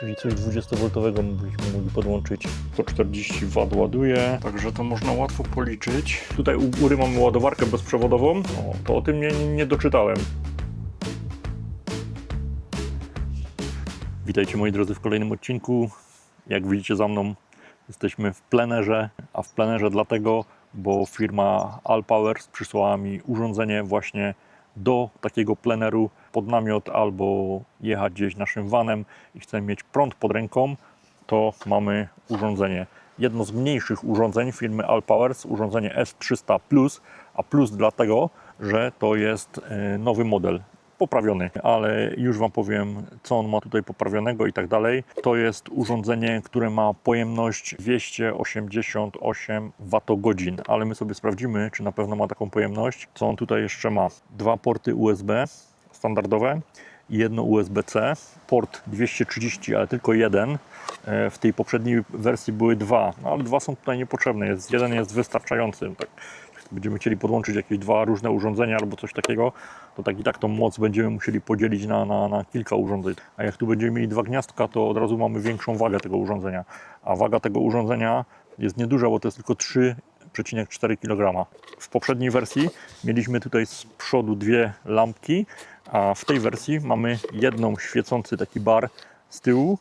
Czyli coś 20V byśmy mogli podłączyć. 140 W ładuje, także to można łatwo policzyć. Tutaj u góry mamy ładowarkę bezprzewodową. O, to o tym nie, nie doczytałem. Witajcie moi drodzy w kolejnym odcinku. Jak widzicie za mną jesteśmy w plenerze, a w plenerze dlatego, bo firma Allpowers przysłała mi urządzenie właśnie do takiego pleneru pod namiot albo jechać gdzieś naszym vanem i chcę mieć prąd pod ręką, to mamy urządzenie. Jedno z mniejszych urządzeń firmy Allpowers, urządzenie S300 Plus, a plus dlatego, że to jest e, nowy model poprawiony, ale już Wam powiem, co on ma tutaj poprawionego i tak dalej. To jest urządzenie, które ma pojemność 288 Wh, ale my sobie sprawdzimy, czy na pewno ma taką pojemność. Co on tutaj jeszcze ma? Dwa porty USB standardowe i jedno USB-C, port 230, ale tylko jeden. E, W tej poprzedniej wersji były dwa, no, ale dwa są tutaj niepotrzebne. Jest, jeden jest wystarczający. Tak będziemy chcieli podłączyć jakieś dwa różne urządzenia albo coś takiego, to tak i tak tą moc będziemy musieli podzielić na, na, na kilka urządzeń. A jak tu będziemy mieli dwa gniazdka, to od razu mamy większą wagę tego urządzenia. A waga tego urządzenia jest nieduża, bo to jest tylko 3,4 kg. W poprzedniej wersji mieliśmy tutaj z przodu dwie lampki, a w tej wersji mamy jedną świecący taki bar z tyłu.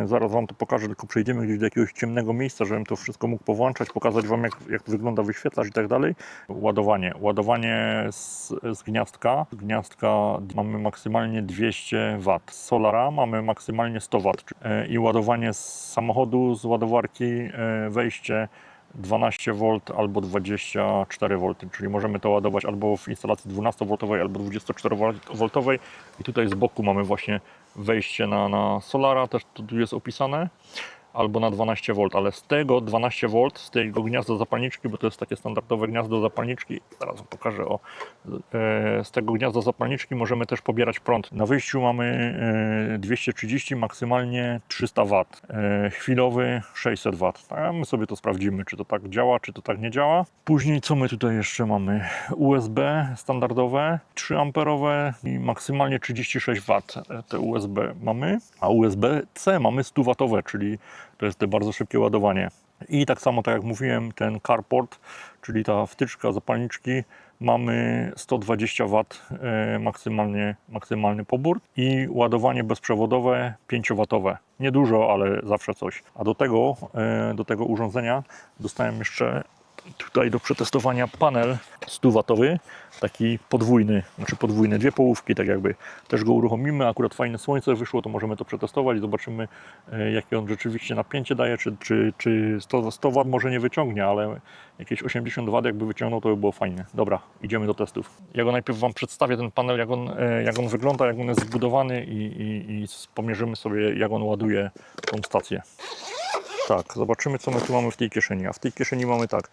Yy, zaraz Wam to pokażę, tylko przejdziemy gdzieś do jakiegoś ciemnego miejsca, żebym to wszystko mógł powłączać, pokazać Wam jak, jak wygląda wyświetlacz i tak dalej. Ładowanie. Ładowanie z, z gniazdka. Z gniazdka mamy maksymalnie 200 W. Z solara mamy maksymalnie 100 W. Yy, I ładowanie z samochodu, z ładowarki, yy, wejście 12 V albo 24 V, czyli możemy to ładować albo w instalacji 12V albo 24V i tutaj z boku mamy właśnie wejście na, na solara, też tu jest opisane, albo na 12V, ale z tego 12V, z tego gniazda zapalniczki, bo to jest takie standardowe gniazdo zapalniczki, zaraz pokażę, o, e, z tego gniazda zapalniczki możemy też pobierać prąd. Na wyjściu mamy e, 230, maksymalnie 300 W, e, chwilowy 600 W. My sobie to sprawdzimy, czy to tak działa, czy to tak nie działa. Później co my tutaj jeszcze mamy? USB standardowe, 3 amperowe i maksymalnie 36 W te USB mamy, a USB-C mamy 100 W, czyli to jest bardzo szybkie ładowanie. I tak samo, tak jak mówiłem, ten carport, czyli ta wtyczka zapalniczki, mamy 120 W e, maksymalnie, maksymalny pobór i ładowanie bezprzewodowe 5W. Niedużo, ale zawsze coś. A do tego, e, do tego urządzenia dostałem jeszcze tutaj do przetestowania panel 100W, taki podwójny, znaczy podwójny, dwie połówki tak jakby. Też go uruchomimy, akurat fajne słońce wyszło, to możemy to przetestować zobaczymy e, jakie on rzeczywiście napięcie daje, czy, czy, czy 100, 100 W może nie wyciągnie, ale jakieś 80 W jakby wyciągnął, to by było fajnie. Dobra, idziemy do testów. Ja go najpierw Wam przedstawię ten panel, jak on, e, jak on wygląda, jak on jest zbudowany i, i, i pomierzymy sobie jak on ładuje tą stację. Tak, zobaczymy co my tu mamy w tej kieszeni. A w tej kieszeni mamy tak,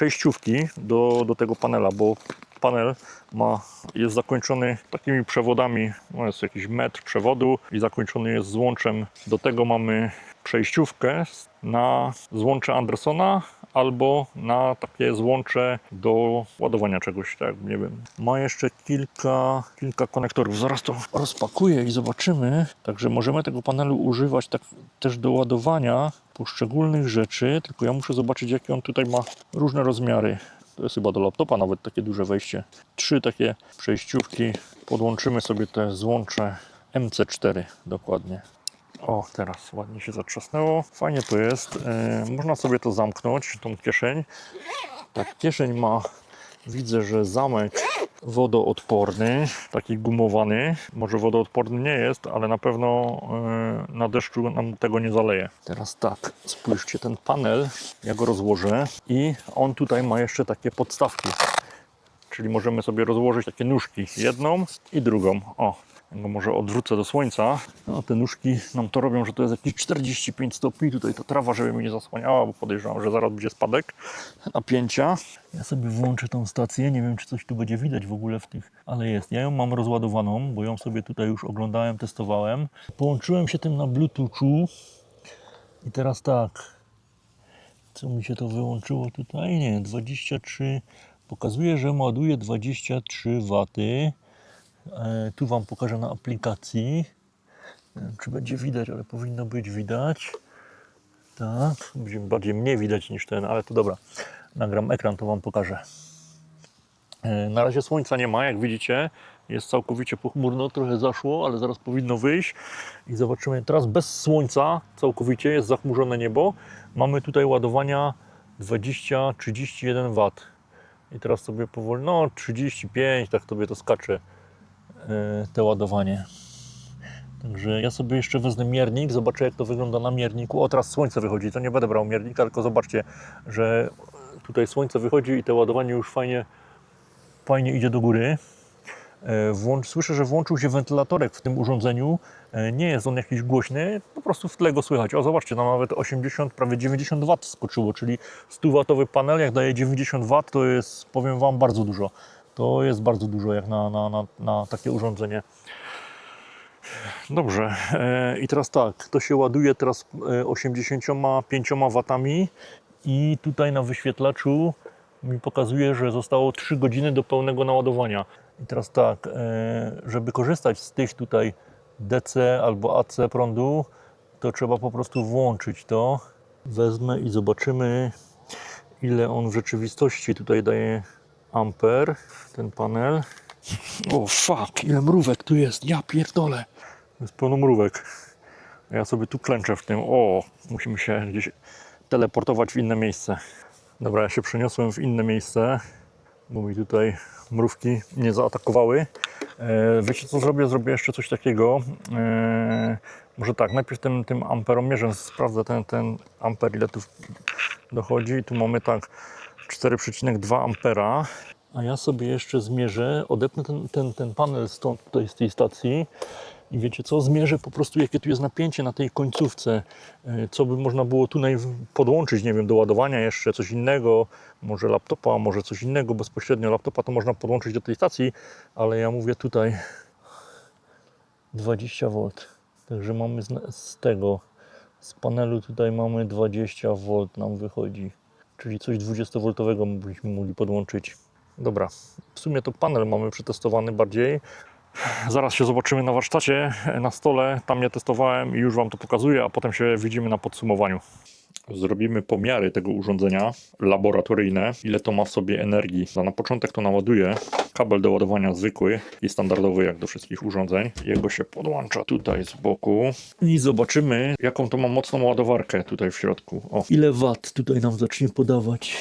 przejściówki do, do tego panela, bo panel ma, jest zakończony takimi przewodami, no jest jakiś metr przewodu i zakończony jest złączem. Do tego mamy przejściówkę na złącze Andersona albo na takie złącze do ładowania czegoś, tak nie wiem. Ma jeszcze kilka, kilka konektorów. Zaraz to rozpakuję i zobaczymy. Także możemy tego panelu używać tak też do ładowania poszczególnych rzeczy, tylko ja muszę zobaczyć jakie on tutaj ma różne rozmiary. To jest chyba do laptopa nawet takie duże wejście. Trzy takie przejściówki. Podłączymy sobie te złącze MC4 dokładnie. O, teraz ładnie się zatrzasnęło. Fajnie to jest. Yy, można sobie to zamknąć, tą kieszeń. Ta kieszeń ma, widzę, że zamek wodoodporny, taki gumowany. Może wodoodporny nie jest, ale na pewno yy, na deszczu nam tego nie zaleje. Teraz tak, spójrzcie, ten panel, ja go rozłożę i on tutaj ma jeszcze takie podstawki. Czyli możemy sobie rozłożyć takie nóżki, jedną i drugą. O, go może odwrócę do słońca. No, te nóżki nam to robią, że to jest jakieś 45 stopni. Tutaj ta trawa, żeby mnie nie zasłaniała, bo podejrzewam, że zaraz będzie spadek napięcia. Ja sobie włączę tą stację. Nie wiem, czy coś tu będzie widać w ogóle w tych, ale jest. Ja ją mam rozładowaną, bo ją sobie tutaj już oglądałem, testowałem. Połączyłem się tym na Bluetoothu. I teraz tak. Co mi się to wyłączyło tutaj? Nie, 23. Pokazuje, że ładuje 23 W. E, Tu Wam pokażę na aplikacji. Nie wiem, czy będzie widać, ale powinno być widać. Tak, będzie bardziej mnie widać niż ten, ale to dobra. Nagram ekran, to Wam pokażę. E, Na razie słońca nie ma, jak widzicie. Jest całkowicie pochmurno, trochę zaszło, ale zaraz powinno wyjść. I zobaczymy teraz bez słońca, całkowicie jest zachmurzone niebo. Mamy tutaj ładowania 20-31 W. I teraz sobie powoli, no 35, tak tobie to skacze te ładowanie. Także ja sobie jeszcze wezmę miernik, zobaczę jak to wygląda na mierniku. O, teraz słońce wychodzi, to nie będę brał miernika, tylko zobaczcie, że tutaj słońce wychodzi i to ładowanie już fajnie, fajnie idzie do góry. E, Włącz, słyszę, że włączył się wentylatorek w tym urządzeniu. E, Nie jest on jakiś głośny, po prostu w tle go słychać. O, zobaczcie, tam nawet 80, prawie 90 W skoczyło, czyli 100-watowy panel, jak daje 90 W, to jest, powiem Wam, bardzo dużo. To jest bardzo dużo jak na, na, na, na takie urządzenie. Dobrze, e, i teraz tak, to się ładuje teraz e, 85 watami i tutaj na wyświetlaczu mi pokazuje, że zostało 3 godziny do pełnego naładowania. I teraz tak, e, żeby korzystać z tych tutaj DC albo AC prądu, to trzeba po prostu włączyć to. Wezmę i zobaczymy, ile on w rzeczywistości tutaj daje amper, ten panel. O fuck, ile mrówek tu jest, ja pierdolę. Jest pełno mrówek. Ja sobie tu klęczę w tym. O, musimy się gdzieś teleportować w inne miejsce. Dobra, ja się przeniosłem w inne miejsce, bo mi tutaj mrówki nie zaatakowały. E, wiecie co zrobię? Zrobię jeszcze coś takiego. E, może tak, najpierw tym, tym amperomierzem sprawdzę ten, ten amper, ile tu dochodzi. I tu mamy tak 4,2 ampera. A ja sobie jeszcze zmierzę, odepnę ten, ten, ten panel stąd, tutaj z tej stacji. I wiecie co, zmierzę po prostu jakie tu jest napięcie na tej końcówce, e, co by można było tu podłączyć, nie wiem, do ładowania jeszcze coś innego, może laptopa, może coś innego, bezpośrednio. Laptopa to można podłączyć do tej stacji, ale ja mówię tutaj 20 V, także mamy z, z tego, z panelu tutaj mamy 20 V nam wychodzi, czyli coś 20V byśmy mogli podłączyć. Dobra, w sumie to panel mamy przetestowany bardziej. Zaraz się zobaczymy na warsztacie, na stole. Tam nie testowałem i już Wam to pokazuję, a potem się widzimy na podsumowaniu. Zrobimy pomiary tego urządzenia laboratoryjne, ile to ma w sobie energii. A na początek to naładuję. Kabel do ładowania zwykły i standardowy jak do wszystkich urządzeń. Jego się podłącza tutaj z boku i zobaczymy jaką to ma mocną ładowarkę tutaj w środku. O, ile wat tutaj nam zacznie podawać.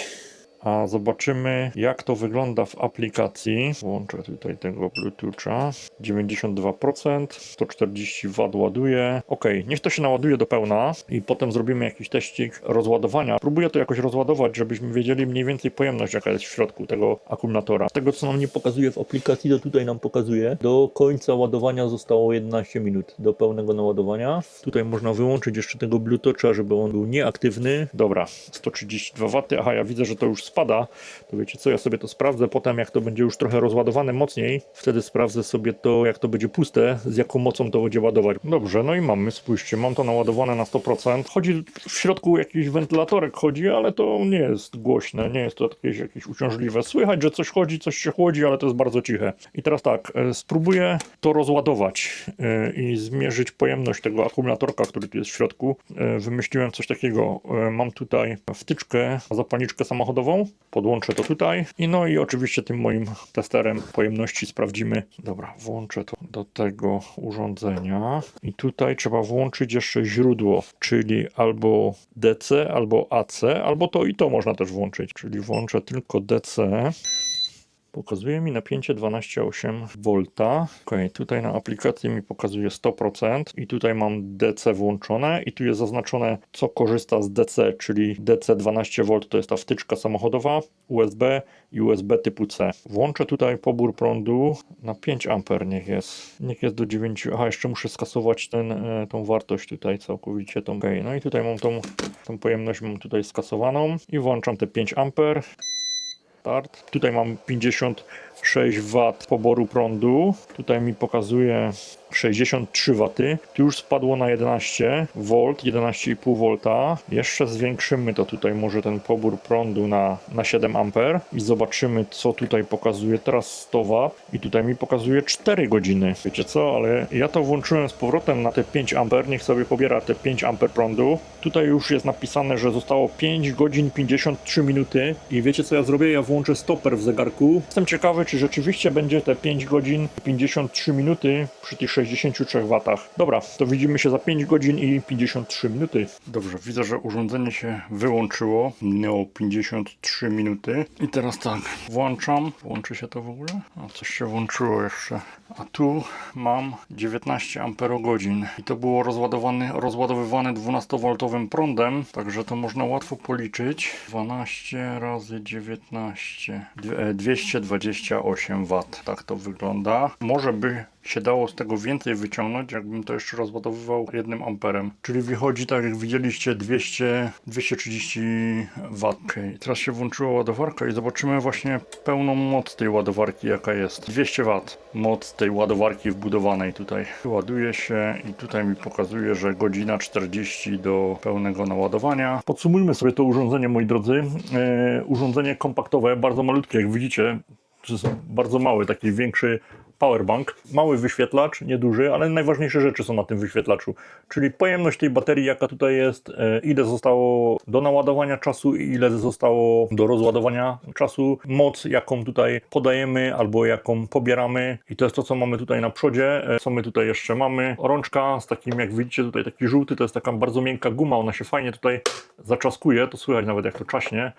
A zobaczymy, jak to wygląda w aplikacji. Włączę tutaj tego Bluetootha. 92%, 140 W ładuje. Ok, niech to się naładuje do pełna i potem zrobimy jakiś teścik rozładowania. Próbuję to jakoś rozładować, żebyśmy wiedzieli mniej więcej pojemność, jaka jest w środku tego akumulatora. Z tego, co nam nie pokazuje w aplikacji, to tutaj nam pokazuje. Do końca ładowania zostało 11 minut do pełnego naładowania. Tutaj można wyłączyć jeszcze tego Bluetootha, żeby on był nieaktywny. Dobra, 132 W. Aha, ja widzę, że to już spada, to wiecie co, ja sobie to sprawdzę potem, jak to będzie już trochę rozładowane mocniej, wtedy sprawdzę sobie to, jak to będzie puste, z jaką mocą to będzie ładować. Dobrze, no i mamy, spójrzcie, mam to naładowane na 100%. Chodzi w środku jakiś wentylatorek chodzi, ale to nie jest głośne, nie jest to jakieś, jakieś uciążliwe. Słychać, że coś chodzi, coś się chłodzi, ale to jest bardzo ciche. I teraz tak, e, spróbuję to rozładować e, i zmierzyć pojemność tego akumulatorka, który tu jest w środku. E, Wymyśliłem coś takiego, mam tutaj wtyczkę, zapalniczkę samochodową, podłączę to tutaj i no i oczywiście tym moim testerem pojemności sprawdzimy. Dobra, włączę to do tego urządzenia i tutaj trzeba włączyć jeszcze źródło, czyli albo DC, albo AC, albo to i to można też włączyć, czyli włączę tylko DC. Pokazuje mi napięcie 12,8 V. Ok, tutaj na aplikacji mi pokazuje 100% i tutaj mam DC włączone i tu jest zaznaczone co korzysta z DC, czyli DC 12V to jest ta wtyczka samochodowa, USB i USB typu C. Włączę tutaj pobór prądu na 5 A niech jest. Niech jest do 9. Aha, jeszcze muszę skasować ten, e, tą wartość tutaj całkowicie. Tą. Ok, no i tutaj mam tą, tą pojemność mam tutaj skasowaną i włączam te 5 A start. Tutaj mam 56 W poboru prądu. Tutaj mi pokazuje 63 W. Tu już spadło na 11 V, 11,5 V. Jeszcze zwiększymy to tutaj może ten pobór prądu na, na 7 A i zobaczymy co tutaj pokazuje teraz 100 W i tutaj mi pokazuje 4 godziny. Wiecie co, ale ja to włączyłem z powrotem na te 5 A, niech sobie pobiera te 5 A prądu. Tutaj już jest napisane, że zostało 5 godzin 53 minuty i wiecie co ja zrobię? Ja włączę stoper w zegarku. Jestem ciekawy, czy rzeczywiście będzie te 5 godzin 53 minuty przy tych 63 watach. Dobra, to widzimy się za 5 godzin i 53 minuty. Dobrze, widzę, że urządzenie się wyłączyło. Minęło 53 minuty. I teraz tak, włączam. Włączy się to w ogóle? A coś się włączyło jeszcze. A tu mam 19 amperogodzin i to było rozładowane, rozładowywane 12V prądem, także to można łatwo policzyć. 12 razy 19, dwie- e, 228 W. Tak to wygląda. Może by się dało z tego więcej wyciągnąć, jakbym to jeszcze rozładowywał jednym amperem. Czyli wychodzi tak jak widzieliście 200, 230 W. Okay. Teraz się włączyła ładowarka i zobaczymy właśnie pełną moc tej ładowarki jaka jest. 200 W moc tej ładowarki wbudowanej tutaj. Ładuje się i tutaj mi pokazuje, że godzina 40 do pełnego naładowania. Podsumujmy sobie to urządzenie moi drodzy. E, urządzenie kompaktowe, bardzo malutkie jak widzicie. Bardzo mały, taki większy powerbank. Mały wyświetlacz, nieduży, ale najważniejsze rzeczy są na tym wyświetlaczu. Czyli pojemność tej baterii, jaka tutaj jest, e, ile zostało do naładowania czasu i ile zostało do rozładowania czasu, moc, jaką tutaj podajemy albo jaką pobieramy. I to jest to, co mamy tutaj na przodzie. E, Co my tutaj jeszcze mamy? Rączka z takim, jak widzicie, tutaj taki żółty, to jest taka bardzo miękka guma, ona się fajnie tutaj zaczaskuje, to słychać nawet jak to czaśnie.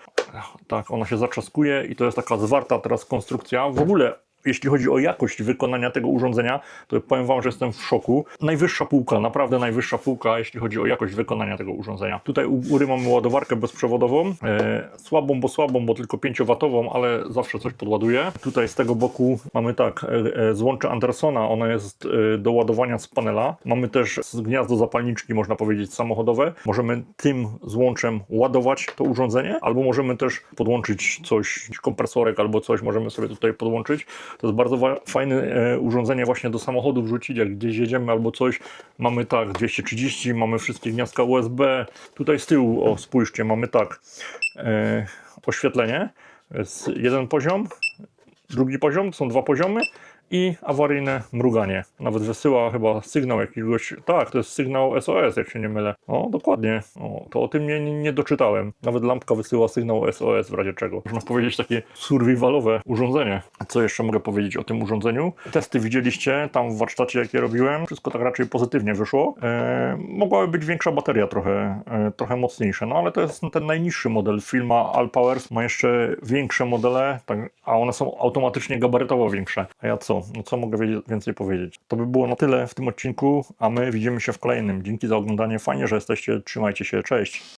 Tak, ona się zaczaskuje i to jest taka zwarta teraz konstrukcja. W ogóle jeśli chodzi o jakość wykonania tego urządzenia, to powiem Wam, że jestem w szoku. Najwyższa półka, naprawdę najwyższa półka, jeśli chodzi o jakość wykonania tego urządzenia. Tutaj u góry mamy ładowarkę bezprzewodową, e, słabą, bo słabą, bo tylko 5W, ale zawsze coś podładuje. Tutaj z tego boku mamy tak, e, e, złącze Andersona, ono jest e, do ładowania z panela. Mamy też gniazdo zapalniczki, można powiedzieć, samochodowe. Możemy tym złączem ładować to urządzenie, albo możemy też podłączyć coś, kompresorek albo coś, możemy sobie tutaj podłączyć. To jest bardzo fajne e, urządzenie właśnie do samochodu wrzucić, jak gdzieś jedziemy albo coś. Mamy tak 230, mamy wszystkie gniazdka USB. Tutaj z tyłu, o spójrzcie, mamy tak e, oświetlenie. Jest jeden poziom, drugi poziom, są dwa poziomy i awaryjne mruganie. Nawet wysyła chyba sygnał jakiegoś, tak, to jest sygnał SOS, jak się nie mylę. O, dokładnie. O, to o tym nie, nie, doczytałem. Nawet lampka wysyła sygnał SOS w razie czego. Można powiedzieć takie survivalowe urządzenie. Co jeszcze mogę powiedzieć o tym urządzeniu? Testy widzieliście tam w warsztacie, jakie robiłem. Wszystko tak raczej pozytywnie wyszło. E, mogłaby być większa bateria trochę, e, trochę mocniejsza, no ale to jest ten najniższy model. Firma Alpowers ma jeszcze większe modele, tak, a one są automatycznie gabarytowo większe. A ja co? No co mogę więcej powiedzieć? To by było na tyle w tym odcinku, a my widzimy się w kolejnym. Dzięki za oglądanie. Fajnie, że jesteście. Trzymajcie się. Cześć.